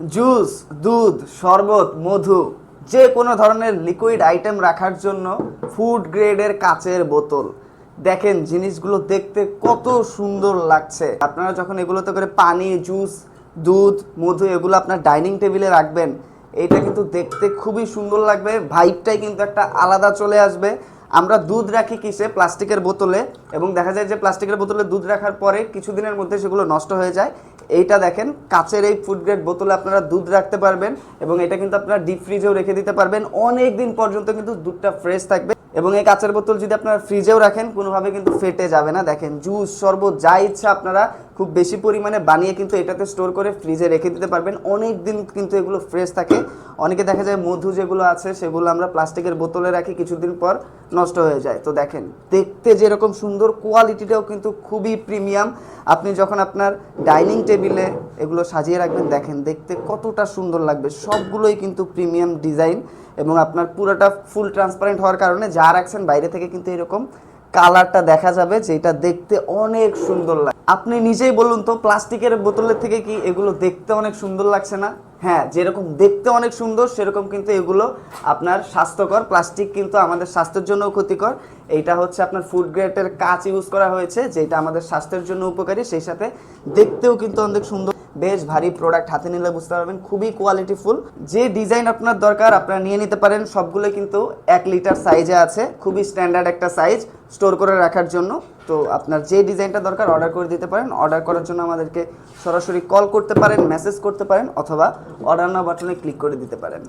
Juice, দুধ, শরবত, মধু, যে কোনো ধরনের লিকুইড আইটেম রাখার জন্য ফুড গ্রেডের কাচের বোতল। দেখেন জিনিসগুলো দেখতে কত সুন্দর লাগছে। আপনারা যখন এগুলোতে করে পানি, জুস, দুধ, মধু এগুলো আপনার ডাইনিং টেবিলে রাখবেন, এটা কিন্তু দেখতে খুবই সুন্দর লাগবে ভাইবটাই কিন্তু একটা আলাদা চলে আসবে। আমরা দুধ রাখি কিসে? প্লাস্টিকের বোতলে, এবং দেখা যায় যে প্লাস্টিকের বোতলে দুধ রাখার পরে কিছুদিনের মধ্যে সেগুলো নষ্ট হয়ে যায়। এইটা দেখেন, কাচের এই ফুড গ্রেড বোতলে আপনারা দুধ রাখতে পারবেন এবং এটা কিন্তু আপনারা ডিপ ফ্রিজেও রেখে দিতে পারবেন। অনেক দিন পর্যন্ত কিন্তু দুধটা ফ্রেশ থাকবে। এবং এই কাচের বোতল যদি আপনারা ফ্রিজেও রাখেন, কোনোভাবে কিন্তু ফেটে যাবে না। দেখেন জুস শরবত, যা ইচ্ছা আপনারা খুব বেশি পরিমাণে বানিয়ে কিন্তু এটাতে স্টোর করে ফ্রিজে রেখে দিতে পারবেন। অনেক দিন কিন্তু এগুলো ফ্রেশ থাকে। অনেকে দেখা যায় মধু যেগুলো আছে, সেগুলো আমরা প্লাস্টিকের বোতলে রাখি, কিছুদিন পর নষ্ট হয়ে যায়। তো দেখেন, দেখতে যেরকম সুন্দর কোয়ালিটিটাও কিন্তু খুবই প্রিমিয়াম আপনি যখন আপনার ডাইনিং টেবিলে এগুলো সাজিয়ে রাখবেন, দেখেন, দেখতে কতটা সুন্দর লাগবে। সবগুলোই কিন্তু প্রিমিয়াম ডিজাইন এবং আপনার পুরোটা ফুল ট্রান্সপারেন্ট হওয়ার কারণে যা রাখছেন বাইরে থেকে কিন্তু এরকম কালারটা দেখা যাবে যেটা দেখতে অনেক সুন্দর লাগে আপনি নিজেই বলুন তো, প্লাস্টিকের বোতলের থেকে কি এগুলো দেখতে অনেক সুন্দর লাগছে না? হ্যাঁ যেরকম দেখতে অনেক সুন্দর, সেরকম কিন্তু এগুলো আপনার স্বাস্থ্যকর। প্লাস্টিক কিন্তু আমাদের স্বাস্থ্যের জন্য ক্ষতিকর। এইটা হচ্ছে আপনার ফুড গ্রেডের কাঁচ ইউজ করা হয়েছে, যেটা আমাদের স্বাস্থ্যের জন্য উপকারী। সেই সাথে দেখতেও কিন্তু অনেক সুন্দর বেশ ভারী প্রোডাক্ট হাতে নিলে বুঝতে পারবেন, খুবই কোয়ালিটি ফুল যে ডিজাইন আপনার দরকার, আপনারা নিয়ে নিতে পারেন। সবগুলো কিন্তু এক লিটার সাইজে আছে, খুবই স্ট্যান্ডার্ড একটা সাইজ স্টোর করে রাখার জন্য। তো আপনার যে ডিজাইনটা দরকার অর্ডার করে দিতে পারেন। অর্ডার করার জন্য আমাদেরকে সরাসরি কল করতে পারেন মেসেজ করতে পারেন, অথবা অর্ডার না বাটনে ক্লিক করে দিতে পারেন।